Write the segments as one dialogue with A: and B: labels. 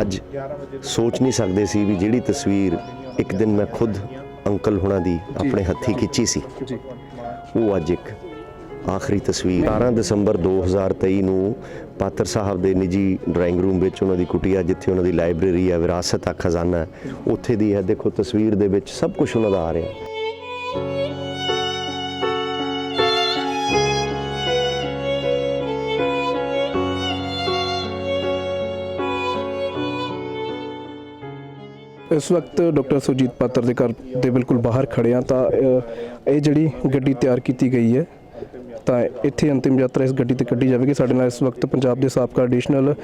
A: ਅੱਜ ਸੋਚ ਨਹੀਂ ਸਕਦੇ ਸੀ ਵੀ ਜਿਹੜੀ ਤਸਵੀਰ ਇੱਕ ਦਿਨ ਮੈਂ ਖੁਦ ਅੰਕਲ ਹੁਣਾਂ ਦੀ ਆਪਣੇ ਹੱਥੀ ਖਿੱਚੀ ਸੀ। ਉਹ ਅੱਜ ਇੱਕ ਆਖਰੀ ਤਸਵੀਰ। 18 ਦਸੰਬਰ 2023 ਨੂੰ ਪਾਤਰ ਸਾਹਿਬ ਦੇ ਨਿੱਜੀ ਡਰਾਇੰਗ ਰੂਮ ਵਿੱਚ ਉਹਨਾਂ ਦੀ ਕੁਟੀਆ ਜਿੱਥੇ ਉਹਨਾਂ ਦੀ ਲਾਇਬ੍ਰੇਰੀ ਹੈ ਵਿਰਾਸਤ ਆ ਖਜ਼ਾਨਾ। ਹੈ ਉੱਥੇ ਦੀ ਹੈ ਦੇਖੋ ਤਸਵੀਰ ਦੇ ਵਿੱਚ ਸਭ ਕੁਝ ਉਹਨਾਂ ਦਾ ਆ ਰਿਹਾ।
B: ਇਸ ਵਕਤ ਡਾਕਟਰ ਸੁਜੀਤ ਪਾਤਰ ਦੇ ਘਰ ਦੇ ਬਿਲਕੁਲ ਬਾਹਰ ਖੜੇ ਆ ਤਾਂ ਇਹ ਜਿਹੜੀ ਗੱਡੀ ਤਿਆਰ ਕੀਤੀ ਗਈ ਹੈ ਤਾਂ ਇੱਥੇ ਅੰਤਿਮ ਯਾਤਰਾ ਇਸ ਗੱਡੀ ਤੇ ਕੱਢੀ ਜਾਵੇਗੀ। ਸਾਡੇ ਨਾਲ ਇਸ ਵਕਤ ਪੰਜਾਬ ਦੇ ਸਾਬਕਾ ਐਡੀਸ਼ਨਲ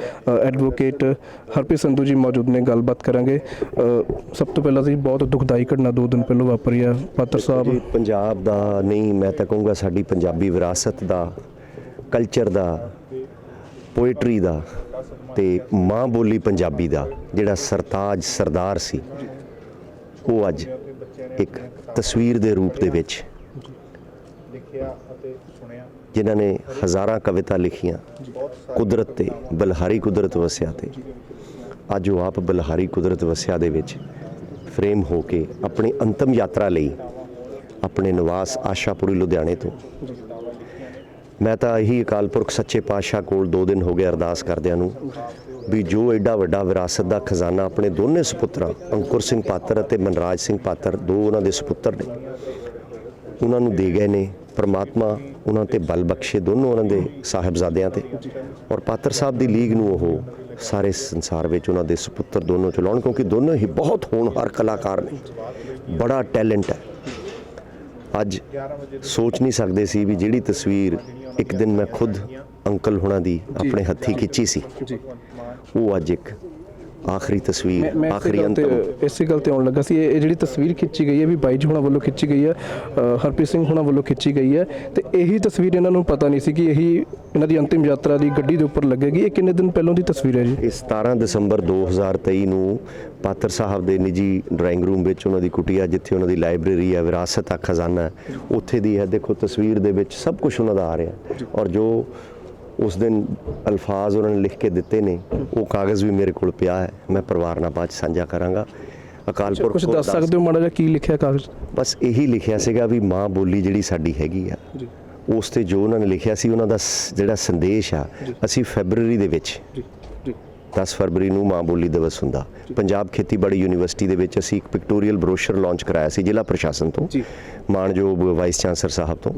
B: ਐਡਵੋਕੇਟ ਹਰਪ੍ਰੀਤ ਸੰਧੂ ਜੀ ਮੌਜੂਦ ਨੇ ਗੱਲਬਾਤ ਕਰਾਂਗੇ। ਸਭ ਤੋਂ ਪਹਿਲਾਂ ਜੀ ਬਹੁਤ ਦੁਖਦਾਈ ਘਟਨਾ ਦੋ ਦਿਨ ਪਹਿਲਾਂ ਵਾਪਰੀ ਆ ਪਾਤਰ ਸਾਹਿਬ।
A: ਪੰਜਾਬ ਦਾ ਨਹੀਂ ਮੈਂ ਤਾਂ ਕਹੂੰਗਾ ਸਾਡੀ ਪੰਜਾਬੀ ਵਿਰਾਸਤ ਦਾ ਕਲਚਰ ਦਾ ਪੋਇਟਰੀ ਦਾ ਤੇ ਮਾਂ ਬੋਲੀ ਪੰਜਾਬੀ ਦਾ ਜਿਹੜਾ ਸਰਤਾਜ ਸਰਦਾਰ ਸੀ, ਉਹ ਅੱਜ ਇੱਕ ਤਸਵੀਰ ਦੇ ਰੂਪ ਦੇ ਵਿੱਚ
C: ਲਿਖਿਆ ਅਤੇ ਸੁਣਿਆ
A: ਜਿਨ੍ਹਾਂ ਨੇ ਹਜ਼ਾਰਾਂ ਕਵਿਤਾ ਲਿਖੀਆਂ, ਕੁਦਰਤ ਤੇ ਬਲਹਾਰੀ ਕੁਦਰਤ ਵਸਿਆ ਤੇ। ਅੱਜ ਉਹ ਆਪ ਬਲਹਾਰੀ ਕੁਦਰਤ ਵਸਿਆ ਦੇ ਵਿੱਚ ਫਰੇਮ ਹੋ ਕੇ ਆਪਣੀ ਅੰਤਮ ਯਾਤਰਾ ਲਈ ਆਪਣੇ ਨਿਵਾਸ ਆਸ਼ਾਪੁਰੀ ਲੁਧਿਆਣੇ ਤੋਂ ਮੈਂ ਤਾਂ ਇਹੀ ਅਕਾਲ ਪੁਰਖ ਸੱਚੇ ਪਾਤਸ਼ਾਹ ਕੋਲ ਦੋ ਦਿਨ ਹੋ ਗਏ ਅਰਦਾਸ ਕਰਦਿਆਂ ਨੂੰ ਵੀ ਜੋ ਐਡਾ ਵੱਡਾ ਵਿਰਾਸਤ ਦਾ ਖਜ਼ਾਨਾ ਆਪਣੇ ਦੋਨੇ ਸੁਪੁੱਤਰਾਂ, ਅੰਕੁਰ ਸਿੰਘ ਪਾਤਰ ਅਤੇ ਮਨਰਾਜ ਸਿੰਘ ਪਾਤਰ, ਦੋ ਉਹਨਾਂ ਦੇ ਸੁਪੁੱਤਰ ਨੇ, ਉਹਨਾਂ ਨੂੰ ਦੇ ਗਏ ਨੇ ਪਰਮਾਤਮਾ ਉਹਨਾਂ ਤੇ ਬਲ ਬਖਸ਼ੇ ਦੋਨੋਂ ਉਹਨਾਂ ਦੇ ਸਾਹਿਬਜ਼ਾਦਿਆਂ ਤੇ ਔਰ ਪਾਤਰ ਸਾਹਿਬ ਦੀ ਲੀਗ ਨੂੰ ਉਹ ਸਾਰੇ ਸੰਸਾਰ ਵਿੱਚ ਉਹਨਾਂ ਦੇ ਸੁਪੁੱਤਰ ਦੋਨੋਂ ਚਲਾਉਣ ਕਿਉਂਕਿ ਦੋਨੋਂ ਹੀ ਬਹੁਤ ਹੋਣਹਾਰ ਕਲਾਕਾਰ ਨੇ, ਬੜਾ ਟੈਲੈਂਟ ਹੈ। ਅੱਜ ਸੋਚ ਨਹੀਂ ਸਕਦੇ ਸੀ ਵੀ ਜਿਹੜੀ ਤਸਵੀਰ ਇੱਕ ਦਿਨ ਮੈਂ ਖੁਦ ਅੰਕਲ ਹੁਣਾਂ ਦੀ ਆਪਣੇ ਹੱਥੀ ਖਿੱਚੀ ਸੀ। ਉਹ ਅੱਜ ਇੱਕ ਆਖਰੀ ਤਸਵੀਰ ਆਖਰੀ ਅੰਤਮ।
B: ਇਸੇ ਗੱਲ ਤੇ ਆਉਣ ਲੱਗਾ ਸੀ। ਇਹ ਜਿਹੜੀ ਤਸਵੀਰ ਖਿੱਚੀ ਗਈ ਹੈ ਵੀ ਬਾਈ ਜੀ ਹੁਣਾਂ ਵੱਲੋਂ ਖਿੱਚੀ ਗਈ ਹੈ ਹਰਪ੍ਰੀਤ ਸਿੰਘ ਹੁਣਾਂ ਵੱਲੋਂ ਖਿੱਚੀ ਗਈ ਹੈ ਤੇ ਇਹੀ ਤਸਵੀਰ ਇਹਨਾਂ ਨੂੰ ਪਤਾ ਨਹੀਂ ਸੀ ਕਿ ਇਹੀ ਇਹਨਾਂ ਦੀ ਅੰਤਿਮ ਯਾਤਰਾ ਦੀ ਗੱਡੀ ਦੇ ਉੱਪਰ ਲੱਗੇਗੀ। ਇਹ ਕਿੰਨੇ ਦਿਨ ਪਹਿਲਾਂ ਦੀ ਤਸਵੀਰ ਹੈ ਜੀ?
A: ਇਹ 17 ਦਸੰਬਰ 2023 ਨੂੰ ਪਾਤਰ ਸਾਹਿਬ ਦੇ ਨਿੱਜੀ ਡਰਾਇੰਗ ਰੂਮ ਵਿੱਚ ਉਹਨਾਂ ਦੀ ਕੁਟੀਆ ਜਿੱਥੇ ਉਹਨਾਂ ਦੀ ਲਾਇਬ੍ਰੇਰੀ ਹੈ ਵਿਰਾਸਤ ਆ ਖਜ਼ਾਨਾ। ਉੱਥੇ ਦੀ ਹੈ ਦੇਖੋ ਤਸਵੀਰ ਦੇ ਵਿੱਚ ਸਭ ਕੁਝ ਉਹਨਾਂ ਦਾ ਆ ਰਿਹਾ। ਔਰ ਜੋ ਉਸ ਦਿਨ ਅਲਫਾਜ਼ ਉਹਨਾਂ ਨੇ ਲਿਖ ਕੇ ਦਿੱਤੇ ਨੇ ਉਹ ਕਾਗਜ਼ ਵੀ ਮੇਰੇ ਕੋਲ ਪਿਆ ਹੈ ਮੈਂ ਪਰਿਵਾਰ ਨਾਲ ਬਾਅਦ 'ਚ ਸਾਂਝਾ ਕਰਾਂਗਾ। ਅਕਾਲ ਪੁਰਖ
B: ਕੁਝ ਦੱਸ ਸਕਦੇ ਹੋ ਮਾੜਾ ਜਿਹਾ ਕੀ ਲਿਖਿਆ ਕਾਗਜ਼?
A: ਬਸ ਇਹੀ ਲਿਖਿਆ ਸੀਗਾ ਵੀ ਮਾਂ ਬੋਲੀ ਜਿਹੜੀ ਸਾਡੀ ਹੈਗੀ ਆ
B: ਜੀ।
A: ਉਸ ਤੇ ਜੋ ਉਹਨਾਂ ਨੇ ਲਿਖਿਆ ਸੀ ਉਹਨਾਂ ਦਾ ਜਿਹੜਾ ਸੰਦੇਸ਼ ਆ ਅਸੀਂ ਫੈਬਰੂਰੀ ਦੇ ਵਿੱਚ
B: ਜੀ ਜੀ।
A: 10 ਫਰਵਰੀ ਨੂੰ ਮਾਂ ਬੋਲੀ ਦਿਵਸ ਹੁੰਦਾ। ਪੰਜਾਬ ਖੇਤੀਬਾੜੀ ਯੂਨੀਵਰਸਿਟੀ ਦੇ ਵਿੱਚ ਅਸੀਂ ਇੱਕ ਪਿਕਟੋਰੀਅਲ ਬਰੋਸ਼ਰ ਲਾਂਚ ਕਰਾਇਆ ਸੀ ਜ਼ਿਲ੍ਹਾ ਪ੍ਰਸ਼ਾਸਨ ਤੋਂ।
B: ਜੀ।
A: ਮਾਨਯੋਗ ਵਾਈਸ ਚਾਂਸਲਰ ਸਾਹਿਬ ਤੋਂ।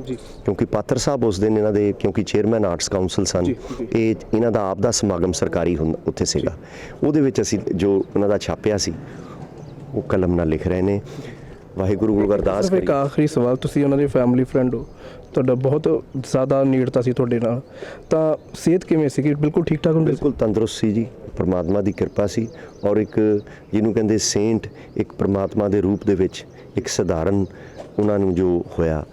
A: ਕਿਉਂਕਿ ਪਾਤਰ ਸਾਹਿਬ ਉਸ ਦਿਨ ਇਹਨਾਂ ਦੇ ਕਿਉਂਕਿ ਚੇਅਰਮੈਨ ਆਰਟਸ ਕਾਉਂਸਲ ਸਨ। ਇਹ ਇਹਨਾਂ ਦਾ ਆਪ ਦਾ ਸਮਾਗਮ ਸਰਕਾਰੀ ਹੁੰਦਾ ਉੱਥੇ ਸੀਗਾ। ਉਹਦੇ ਵਿੱਚ ਅਸੀਂ ਜੋ ਉਹਨਾਂ ਦਾ ਛਾਪਿਆ ਸੀ ਉਹ ਕਲਮ ਨਾਲ ਲਿਖ ਰਹੇ ਨੇ। ਵਾਹਿਗੁਰੂ ਗੁਰੂ ਅਰਦਾਸ
B: ਸਿਰਫ ਇੱਕ
A: ਕਰੀ
B: ਆਖਰੀ ਸਵਾਲ ਤੁਸੀਂ ਉਹਨਾਂ ਦੇ ਫੈਮਿਲੀ ਫਰੈਂਡ ਹੋ। ਤੁਹਾਡਾ ਬਹੁਤ ਜ਼ਿਆਦਾ ਨੇੜਤਾ ਸੀ ਤੁਹਾਡੇ ਨਾਲ। ਤਾਂ ਸਿਹਤ ਕਿਵੇਂ ਸੀ ਕਿ ਬਿਲਕੁਲ ਠੀਕ ਠਾਕ ਹੁੰਦੇ
A: ਬਿਲਕੁਲ ਤੰਦਰੁਸਤ ਸੀ ਜੀ ਪ੍ਰਮਾਤਮਾ ਦੀ ਕਿਰਪਾ ਸੀ। ਔਰ ਇੱਕ ਜਿਹਨੂੰ ਕਹਿੰਦੇ ਸੇਂਟ ਇੱਕ ਪ੍ਰਮਾਤਮਾ ਦੇ ਰੂਪ ਦੇ ਵਿੱਚ ਇੱਕ ਸਧਾਰਨ ਉਹਨਾਂ ਨੂੰ ਜੋ ਹੋਇਆ,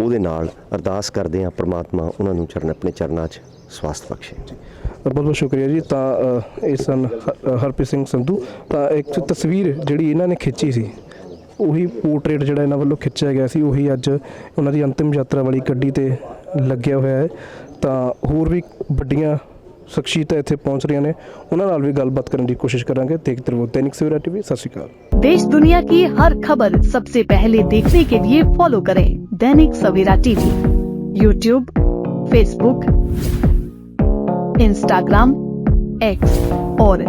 A: ਉਹਦੇ ਨਾਲ ਅਰਦਾਸ ਕਰਦੇ ਆ ਪ੍ਰਮਾਤਮਾ ਉਹਨਾਂ ਨੂੰ ਚਰਨ, ਆਪਣੇ ਚਰਨਾਂ 'ਚ ਸਵਾਸਥ ਬਖਸ਼ੇ।
B: ਬਹੁਤ ਬਹੁਤ ਸ਼ੁਕਰੀਆ ਜੀ। ਤਾਂ ਇਹ ਸਨ ਹ- ਹਰਪ੍ਰੀਤ ਸਿੰਘ ਸੰਧੂ। ਤਾਂ ਇੱਕ ਤਸਵੀਰ ਜਿਹੜੀ ਇਹਨਾਂ ਨੇ ਖਿੱਚੀ ਸੀ, ਉਹੀ ਪੋਰਟਰੇਟ ਜਿਹੜਾ ਇਹਨਾਂ ਵੱਲੋਂ ਖਿੱਚਿਆ ਗਿਆ ਸੀ, ਉਹੀ ਅੱਜ ਉਹਨਾਂ ਦੀ ਅੰਤਿਮ ਯਾਤਰਾ ਵਾਲੀ ਗੱਡੀ ਤੇ ਲੱਗਿਆ ਹੋਇਆ ਹੈ। ਤਾਂ ਹੋਰ ਵੀ ਵੱਡੀਆਂ ਸ਼ਖਸੀਅਤਾਂ ਇੱਥੇ ਪਹੁੰਚ ਰਹੀਆਂ ਨੇ ਉਹਨਾਂ ਨਾਲ ਵੀ ਗੱਲਬਾਤ ਕਰਨ ਦੀ ਕੋਸ਼ਿਸ਼ ਕਰਾਂਗੇ ਦੇਖਦੇ ਰਹੋ ਦੈਨਿਕ ਸਵੇਰਾ ਟੀਵੀ ਸਤਿ ਸ਼੍ਰੀ ਅਕਾਲ
D: देश दुनिया की हर खबर सबसे पहले देखने के लिए फॉलो करें दैनिक Savera TV YouTube Facebook Instagram X और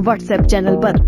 D: व्हाट्सएप चैनल पर।